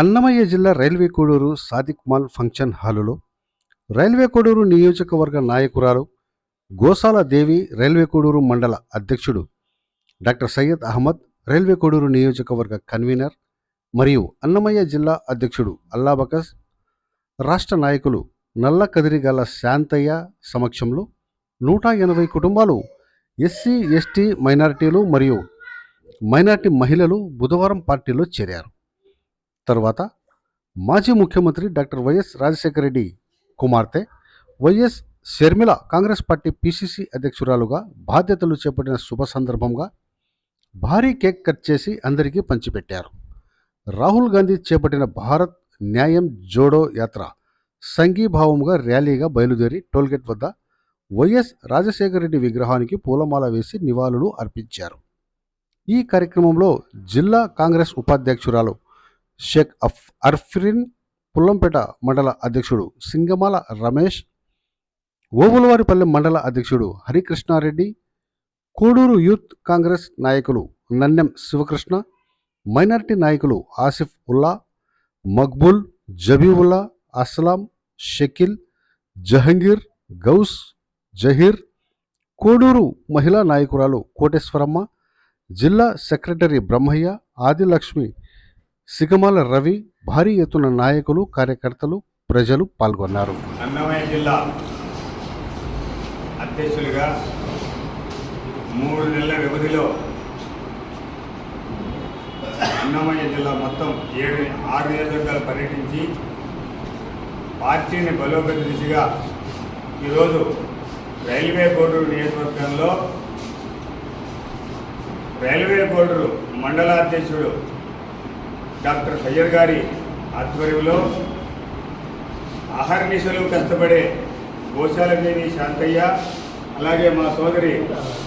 అన్నమయ్య జిల్లా Railway Koduru Sadiq mall function హాలులో railway Koduru నియోజకవర్గ నాయకురాలు గోసాల దేవి రైల్వే కోడూరు మండల అధ్యక్షుడు డాక్టర్ సయ్యద్ అహ్మద్ రైల్వే కోడూరు నియోజకవర్గ కన్వీనర్ మరియు అన్నమయ్య జిల్లా అధ్యక్షుడు అల్లాబకస్ రాష్ట్ర నాయకులు నల్ల కదిరిగల శాంతయ్య సమక్షంలో నూట ఎనభై కుటుంబాలు ఎస్సీ ఎస్టీ మైనారిటీలు మరియు మైనారిటీ మహిళలు బుధవారం పార్టీలో చేరారు. తర్వాత మాజీ ముఖ్యమంత్రి డాక్టర్ వైఎస్ రాజశేఖర రెడ్డి కుమార్తె YS Sharmila Congress party PCC అధ్యక్షురాలుగా బాధ్యతలు చేపట్టిన శుభ సందర్భంగా భారీ కేక్ కట్ చేసి అందరికీ పంచిపెట్టారు. రాహుల్ గాంధీ చేపట్టిన భారత్ న్యాయం జోడో యాత్ర సంఘీభావంగా ర్యాలీగా బయలుదేరి టోల్గేట్ వద్ద వైఎస్ రాజశేఖర రెడ్డి విగ్రహానికి పూలమాల వేసి నివాళులు అర్పించారు. ఈ కార్యక్రమంలో జిల్లా కాంగ్రెస్ ఉపాధ్యక్షురాలు షేక్ అఫ్ అర్ఫిరిన్ పుల్లంపేట మండల అధ్యక్షుడు సింగమాల రమేష్ ఓబులవారిపల్లె మండల అధ్యక్షుడు హరికృష్ణారెడ్డి కోడూరు యూత్ కాంగ్రెస్ నాయకులు నన్నెం శివకృష్ణ మైనారిటీ నాయకులు ఆసిఫ్ ఉల్లా మక్బుల్ జబీవుల్లా అస్లాం షకీల్ జహంగీర్ గౌస్ జహీర్ కోడూరు మహిళా నాయకురాలు కోటేశ్వరమ్మ జిల్లా సెక్రటరీ బ్రహ్మయ్య ఆదిలక్ష్మి సిగమాల రవి భారీ ఎత్తున నాయకులు కార్యకర్తలు ప్రజలు పాల్గొన్నారు. అన్నమయ్య జిల్లా అధ్యక్షులుగా మూడు నెలల వ్యవధిలో అన్నమయ్య జిల్లా మొత్తం ఏడు ఆరు నియోజకవర్గాలు పర్యటించి పార్టీని బలోపేత దిశగా ఈరోజు రైల్వే బోర్డు నియోజకవర్గంలో రైల్వే బోర్డు మండలాధ్యక్షుడు డాక్టర్ సయ్యర్ గారి ఆధ్వర్యంలో ఆహర్నిశలు కష్టపడే గోశాలదేవి శాంతయ్య అలాగే మా సోదరి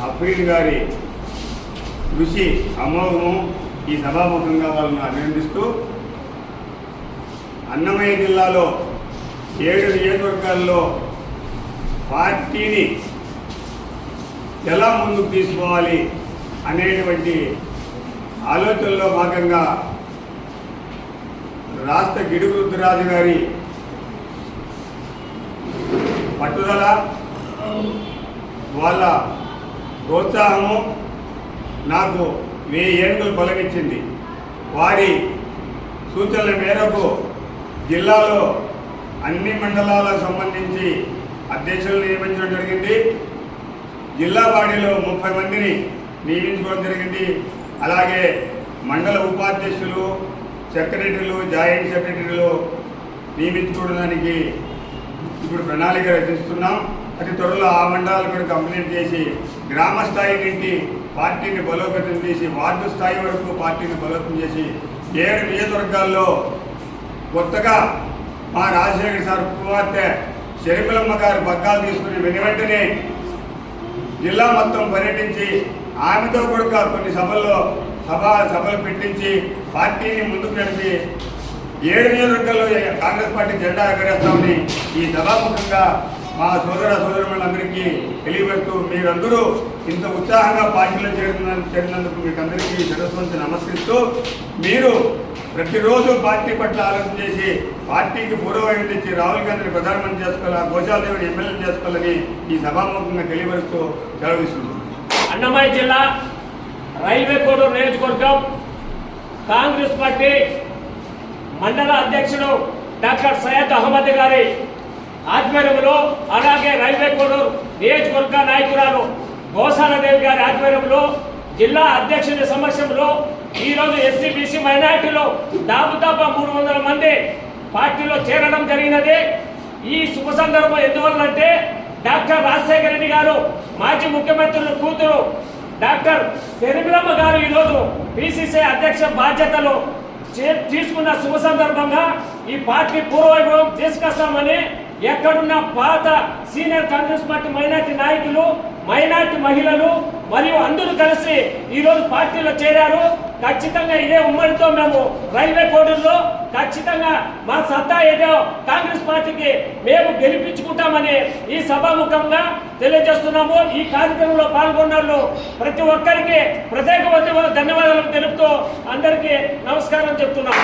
అఫ్రీన్ గారి కృషి అమోఘము ఈ సభాముఖంగా వాళ్ళను అభినందిస్తూ అన్నమయ్య జిల్లాలో ఏడు నియోజకవర్గాల్లో పార్టీని ఎలా ముందుకు తీసుకోవాలి అనేటువంటి ఆలోచనలో భాగంగా రాష్ట్ర గిడుగు రుద్రరాజు గారి పట్టుదల వాళ్ళ ప్రోత్సాహము నాకు వెయ్యి ఏనుగులు బలమిచ్చింది. వారి సూచనల మేరకు జిల్లాలో అన్ని మండలాలకు సంబంధించి అధ్యక్షులు నియమించడం జరిగింది. జిల్లా బాడీలో ముప్పై మందిని నియమించుకోవడం జరిగింది. అలాగే మండల ఉపాధ్యక్షులు సెక్రటరీలు జాయింట్ సెక్రటరీలు నియమించుకోవడానికి ఇప్పుడు ప్రణాళిక రచిస్తున్నాం అతి త్వరలో ఆ మండలాలు కూడా కంప్లీట్ చేసి గ్రామ స్థాయి నుండి పార్టీని బలోపేతం చేసి వార్డు స్థాయి వరకు పార్టీని బలోపేతం చేసి ఏడు నియోజకవర్గాల్లో కొత్తగా మా రాజశేఖర్ సార్ కుమార్తె షరిపులమ్మ గారు పగ్గాలు తీసుకుని వెను వెంటనే జిల్లా మొత్తం పర్యటించి ఆమెతో కూడా కొన్ని సభల్లో సభ సభలు పెట్టించి పార్టీని ముందుకు నడిపి ఏడు నియోజకవర్గాల్లో కాంగ్రెస్ పార్టీ జెండా ఎగరేస్తామని ఈ సభాముఖంగా మా సోదర సోదరులందరికీ తెలియబెడుతూ మీరందరూ ఇంత ఉత్సాహంగా పార్టీలో చేరిన చేరినందుకు మీకు అందరికీ సరస్వంతి నమస్కరిస్తూ మీరు ప్రతిరోజు పార్టీ పట్ల ఆలోచన చేసి పార్టీకి పూర్వవైపు తెచ్చి రాహుల్ గాంధీని ప్రధానమంత్రి చేసుకోవాలా గోశాలదేవుని ఎమ్మెల్యే చేసుకోవాలని ఈ సభాముఖంగా తెలియపరుస్తూ సెలవిస్తున్నాం అన్నమయ్య జిల్లా రైల్వే కోడూరు నియోజకవర్గం కాంగ్రెస్ పార్టీ మండల అధ్యక్షుడు డాక్టర్ సయ్యద్ అహ్మద్ గారి ఆధ్వర్యంలో అలాగే రైల్వే కోడూరు నియోజకవర్గ నాయకురాలు గోసాలదేవి గారి ఆధ్వర్యంలో జిల్లా అధ్యక్షుడి సమక్షంలో ఈరోజు ఎస్సీబీసీ మైనార్టీలో దాదాపు మూడు వందల మంది పార్టీలో చేరడం జరిగినది. ఈ శుభ సందర్భం ఎందువల్లంటే డాక్టర్ రాజశేఖర రెడ్డి గారు మాజీ ముఖ్యమంత్రుల కూతురు డాక్టర్ శర్మిలమ్మ గారు ఈరోజు పిసిసి అధ్యక్ష బాధ్యతలు తీసుకున్న శుభ సందర్భంగా ఈ పార్టీ పూర్వవైభవం తీసుకొస్తామని ఎక్కడున్న పాత సీనియర్ కాంగ్రెస్ పార్టీ మైనార్టీ నాయకులు మైనార్టీ మహిళలు మరియు అందరూ కలిసి ఈరోజు పార్టీలో చేరారు. ఖచ్చితంగా ఇదే ఉమ్మడితో మేము రైల్వే కోడూరులో ఖచ్చితంగా మా సత్తా ఏదో కాంగ్రెస్ పార్టీకి మేము గెలిపించుకుంటామని ఈ సభాముఖంగా తెలియజేస్తున్నాము. ఈ కార్యక్రమంలో పాల్గొన్న ప్రతి ఒక్కరికి ప్రత్యేకమైన ధన్యవాదాలు తెలుపుతూ అందరికీ నమస్కారం చెప్తున్నాము